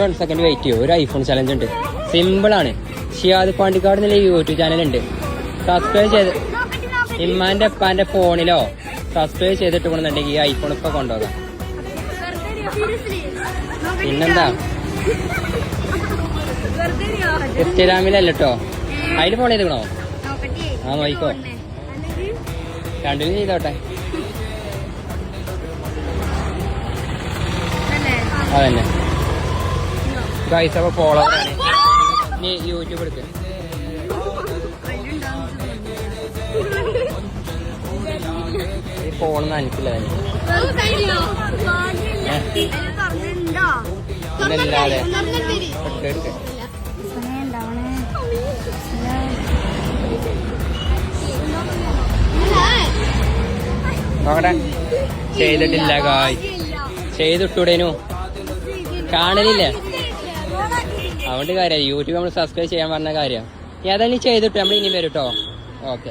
One second wait ചെയ്യോ ഒരു iPhone challenge ഉണ്ട്. സിമ്പിൾ ആണ്. ഷിയാദ് പാണ്ടിക്കാട് എന്നുള്ള യൂട്യൂബ് ചാനൽ ഉണ്ട്. സബ്സ്ക്രൈബ് ചെയ്ത് ഇമ്മാന്റെ അപ്പാന്റെ ഫോണിലോ സബ്സ്ക്രൈബ് ചെയ്തിട്ട് കൊണ്ടുണ്ടെങ്കിൽ ഈ ഐഫോൺ ഇപ്പൊ കൊണ്ടുപോകാം. പിന്നെന്താ? ഇൻസ്റ്റഗ്രാമിലല്ല കേട്ടോ അതിൽ ഫോൺ ചെയ്തോ ആ നോയിക്കോ രണ്ടിലും ചെയ്തോട്ടെ. അതന്നെ. ഗൈസ് അപ്പൊ ഫോളോവറാണ് നീ യൂട്യൂബ് എടുക്കും. പിന്നല്ലാതെ എടുക്ക് എടുക്ക് നോക്കട്ടെ. ചെയ്തിട്ടില്ല കായ് ചെയ്തിട്ടൂടേനു. കാണലില്ലേ. അതുകൊണ്ട് കാര്യം യൂട്യൂബ് നമ്മൾ സബ്സ്ക്രൈബ് ചെയ്യാൻ പറഞ്ഞ കാര്യം. ഏതായാലും ചെയ്തിട്ട് നമ്മൾ ഇനി വരും കേട്ടോ ഓക്കെ